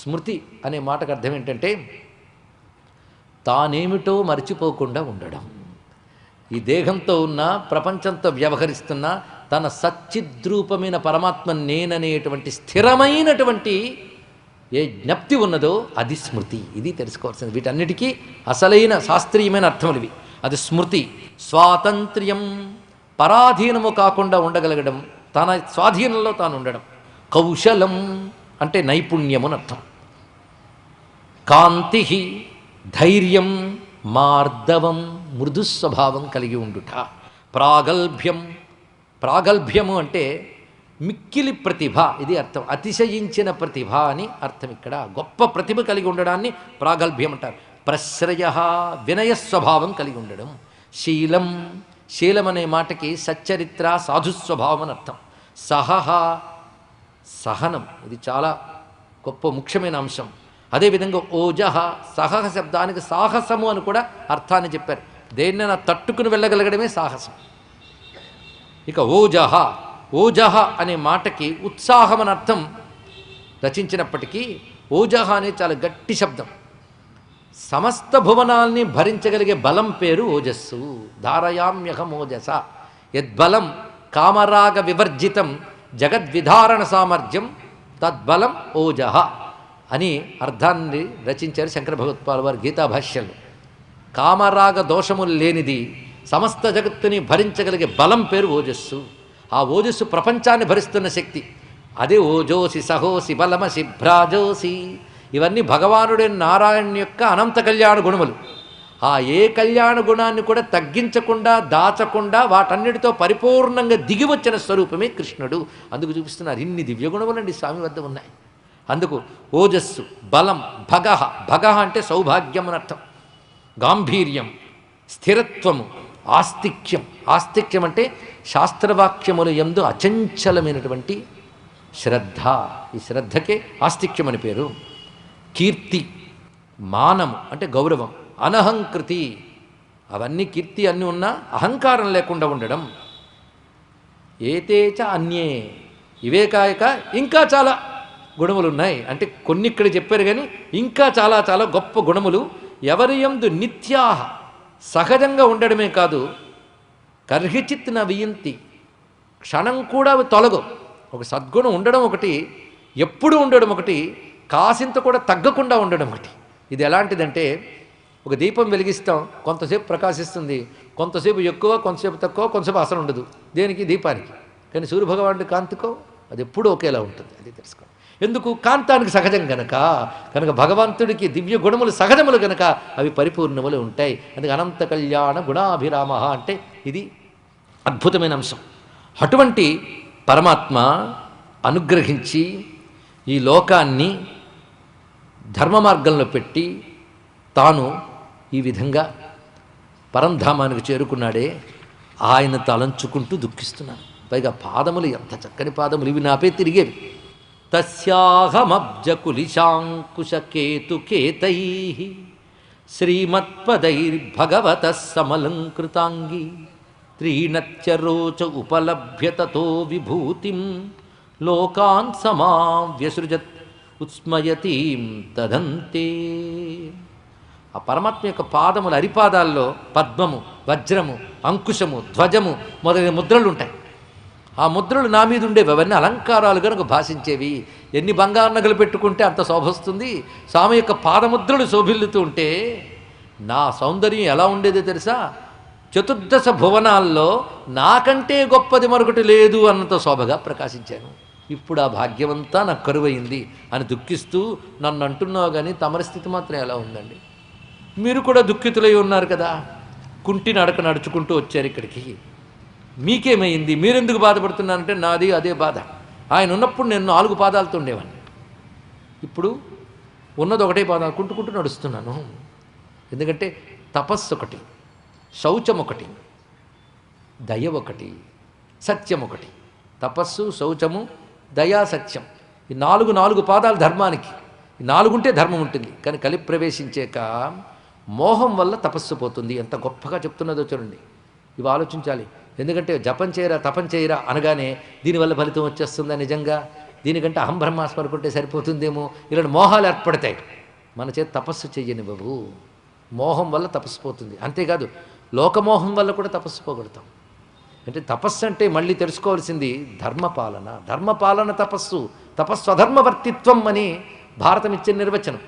స్మృతి అనే మాటకు అర్థం ఏంటంటే తానేమిటో మర్చిపోకుండా ఉండడం. ఈ దేహంతో ఉన్న ప్రపంచంతో వ్యవహరిస్తున్న తన సచ్చిద్రూపమైన పరమాత్మ నేననేటువంటి స్థిరమైనటువంటి ఏ జ్ఞప్తి ఉన్నదో అది స్మృతి. ఇది తెలుసుకోవాల్సింది. వీటన్నిటికీ అసలైన శాస్త్రీయమైన అర్థములు ఇవి అది స్మృతి. స్వాతంత్ర్యం పరాధీనము కాకుండా ఉండగలగడం తన స్వాధీనంలో తాను ఉండడం కౌశలం అంటే నైపుణ్యము అర్థం. కాంతి ధైర్యం మార్దవం మృదుస్వభావం కలిగి ఉండుట. ప్రాగల్భ్యం ప్రాగల్భ్యము అంటే మిక్కిలి ప్రతిభ ఇది అర్థం. అతిశయించిన ప్రతిభ అని అర్థం ఇక్కడ. గొప్ప ప్రతిభ కలిగి ఉండడాన్ని ప్రాగల్భ్యం అంటారు. ప్రశ్రయ వినయ స్వభావం కలిగి ఉండడం. శీలం శీలం అనే మాటకి సచ్చరిత్ర సాధుస్వభావం అని అర్థం. సహహ సహనం. ఇది చాలా గొప్ప ముఖ్యమైన అంశం. అదేవిధంగా ఓజహ సహహ శబ్దానికి సాహసము అని కూడా అర్థాన్ని చెప్పారు. దేన్నైనా తట్టుకుని వెళ్ళగలగడమే సాహసం. ఇక ఓజహ ఓజహ అనే మాటకి ఉత్సాహం అని అర్థం రచించినప్పటికీ ఓజహ అనే చాలా గట్టి శబ్దం. సమస్త భువనాల్ని భరించగలిగే బలం పేరు ఓజస్సు. ధారయామ్యహం ఓజస. యద్బలం కామరాగ వివర్జితం జగద్విధారణ సామర్థ్యం తద్బలం ఓజహ అని అర్థాన్ని రచించారు శంకర భగవత్పాల్ వారి గీతాభాష్యంలో. కామరాగ దోషములు లేనిది సమస్త జగత్తుని భరించగలిగే బలం పేరు ఓజస్సు. ఆ ఓజస్సు ప్రపంచాన్ని భరిస్తున్న శక్తి. అదే ఓజోసి సహోసి బలమసి భ్రాజోసి. ఇవన్నీ భగవానుడే నారాయణ యొక్క అనంత కళ్యాణ గుణములు. ఆ ఏ కళ్యాణ గుణాన్ని కూడా తగ్గించకుండా దాచకుండా వాటన్నిటితో పరిపూర్ణంగా దిగి వచ్చిన స్వరూపమే కృష్ణుడు. అందుకు చూపిస్తున్నారు ఇన్ని దివ్యగుణములండి స్వామి వద్ద ఉన్నాయి. అందుకు ఓజస్సు బలం భగ భగ అంటే సౌభాగ్యం అర్థం. గాంభీర్యం స్థిరత్వము ఆస్తిక్యం. ఆస్తిక్యం అంటే శాస్త్రవాక్యముల ఎందు అచంచలమైనటువంటి శ్రద్ధ. ఈ శ్రద్ధకే ఆస్తిక్యం అని పేరు. కీర్తి మానము అంటే గౌరవం. అనహంకృతి. అవన్నీ కీర్తి అన్నీ ఉన్నా అహంకారం లేకుండా ఉండడం. ఏతేచ అన్యే. ఇవే కాయక ఇంకా చాలా గుణములు ఉన్నాయి అంటే కొన్ని ఇక్కడ చెప్పారు కానీ ఇంకా చాలా చాలా గొప్ప గుణములు. ఎవరి ఎందు నిత్యాహ సహజంగా ఉండడమే కాదు. కర్హిచిత్ వియంతి. క్షణం కూడా అవి తొలగవు ఒక సద్గుణం ఉండడం ఒకటి ఎప్పుడు ఉండడం ఒకటి కాసింత కూడా తగ్గకుండా ఉండడం ఒకటి. ఇది ఎలాంటిదంటే ఒక దీపం వెలిగిస్తాం కొంతసేపు ప్రకాశిస్తుంది. కొంతసేపు ఎక్కువ కొంతసేపు తక్కువ కొంతసేపు అసలు ఉండదు. దేనికి? దీపానికి. కానీ సూర్యభగవానుడి కాంతికో అది ఎప్పుడూ ఒకేలా ఉంటుంది. అది తెలుసుకో ఎందుకు? కాంతానికి సహజం గనక కనుక భగవంతుడికి దివ్య గుణములు సహజములు గనక అవి పరిపూర్ణములు ఉంటాయి. అందుకే అనంత కళ్యాణ గుణాభిరామ అంటే ఇది అద్భుతమైన అంశం. అటువంటి పరమాత్మ అనుగ్రహించి ఈ లోకాన్ని ధర్మ మార్గంలో పెట్టి తాను ఈ విధంగా పరంధామానికి చేరుకున్నాడే. ఆయన తలంచుకుంటూ దుఃఖిస్తున్నాను పైగా పాదములు ఎంత చక్కని పాదములు. ఇవి నాపే తిరిగేవి. తస్యాహమబ్జకులిశాంకుశకేతుకేతై శ్రీమత్పదైర్భగవత సమలంకృతాంగి త్రీణత్యరోచ ఉపలభ్యతతో విభూతిం లోకాన్ సమావ్యసృజత్ ఉత్స్మయతీం తదంతే. ఆ పరమాత్మ యొక్క పాదముల అరిపాదాల్లో పద్మము వజ్రము అంకుశము ధ్వజము మొదలైన ముద్రలు ఉంటాయి. ఆ ముద్రలు నా మీద ఉండేవి. అవన్నీ అలంకారాలు కనుక భాషించేవి. ఎన్ని బంగారు నగలు పెట్టుకుంటే అంత శోభ వస్తుంది. స్వామి యొక్క పాదముద్రలు శోభిల్లుతూ ఉంటే నా సౌందర్యం ఎలా ఉండేదో తెలుసా? చతుర్దశ భువనాల్లో నాకంటే గొప్పది మరొకటి లేదు అన్నంత శోభగా ప్రకాశించాను. ఇప్పుడు ఆ భాగ్యమంతా నాకు కరువైంది అని దుఃఖిస్తూ నన్ను అంటున్నావు కానీ తమరి స్థితి మాత్రం ఎలా ఉందండి? మీరు కూడా దుఃఖితులై ఉన్నారు కదా. కుంటి నడక నడుచుకుంటూ వచ్చారు ఇక్కడికి. మీకేమైంది? మీరెందుకు బాధపడుతున్నారంటే నాది అదే బాధ. ఆయన ఉన్నప్పుడు నేను నాలుగు పాదాలతో ఉండేవాడిని. ఇప్పుడు ఉన్నది ఒకటే పాదాలు కుంటుకుంటూ నడుస్తున్నాను. ఎందుకంటే తపస్సు ఒకటి శౌచం ఒకటి దయ ఒకటి సత్యం ఒకటి. తపస్సు శౌచము దయా సత్యం. ఈ నాలుగు నాలుగు పాదాలు ధర్మానికి. ఈ నాలుగుంటే ధర్మం ఉంటుంది. కానీ కలిపి ప్రవేశించాక మోహం వల్ల తపస్సు పోతుంది. ఎంత గొప్పగా చెప్తున్నదో చూడండి. ఇవి ఆలోచించాలి. ఎందుకంటే జపం చేయరా తపం చేయరా అనగానే దీనివల్ల ఫలితం వచ్చేస్తుందా నిజంగా? దీనికంటే అహం బ్రహ్మాస్మి అనుకుంటే సరిపోతుందేమో? ఇలాంటి మోహాలు ఏర్పడతాయి. మన చేత తపస్సు చెయ్యని బాబు. మోహం వల్ల తపస్సు పోతుంది. అంతేకాదు లోకమోహం వల్ల కూడా తపస్సు పోగొడతాం. అంటే తపస్సు అంటే మళ్ళీ తెలుసుకోవాల్సింది ధర్మపాలన. ధర్మపాలన తపస్సు. తపస్వధర్మవర్తిత్వం అని భారతం ఇచ్చే నిర్వచనం.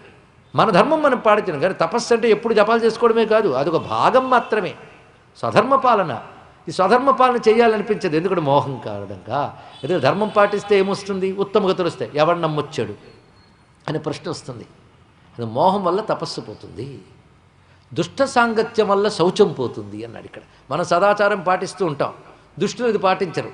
మన ధర్మం మనం పాటించడం కానీ తపస్సు అంటే ఎప్పుడు జపాలు చేసుకోవడమే కాదు అదొక భాగం మాత్రమే. స్వధర్మ పాలన. ఈ స్వధర్మ పాలన చేయాలనిపించదు ఎందుకంటే మోహం కారణంగా. ఏదో ధర్మం పాటిస్తే ఏమొస్తుంది? ఉత్తమగతులు వస్తాయి. ఎవడు నమ్మొచ్చాడు? అనే ప్రశ్న వస్తుంది. అది మోహం వల్ల తపస్సు పోతుంది. దుష్ట సాంగత్యం వల్ల శౌచం పోతుంది అన్నాడు ఇక్కడ. మనం సదాచారం పాటిస్తూ ఉంటాం. దుష్టులు ఇది పాటించరు.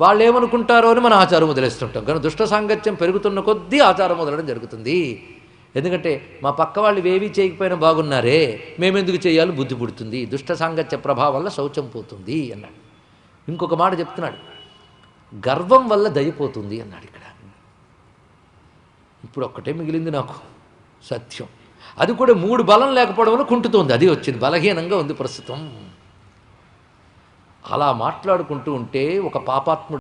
వాళ్ళు ఏమనుకుంటారో అని మన ఆచారం వదిలేస్తుంటాం. కానీ దుష్ట సాంగత్యం పెరుగుతున్న కొద్దీ ఆచారం వదలడం జరుగుతుంది. ఎందుకంటే మా పక్క వాళ్ళు ఏవీ చేయకపోయినా బాగున్నారే మేమెందుకు చేయాలి బుద్ధి పుడుతుంది దుష్ట సాంగత్య ప్రభావం వల్ల శౌచం పోతుంది అన్నాడు. ఇంకొక మాట చెప్తున్నాడు గర్వం వల్ల దయపోతుంది అన్నాడు ఇక్కడ. ఇప్పుడు ఒక్కటే మిగిలింది నాకు సత్యం. అది కూడా మూడు బలం లేకపోవడం వల్ల కుంటుతోంది అది వచ్చింది బలహీనంగా ఉంది ప్రస్తుతం. అలా మాట్లాడుకుంటూ ఉంటే ఒక పాపాత్ముడు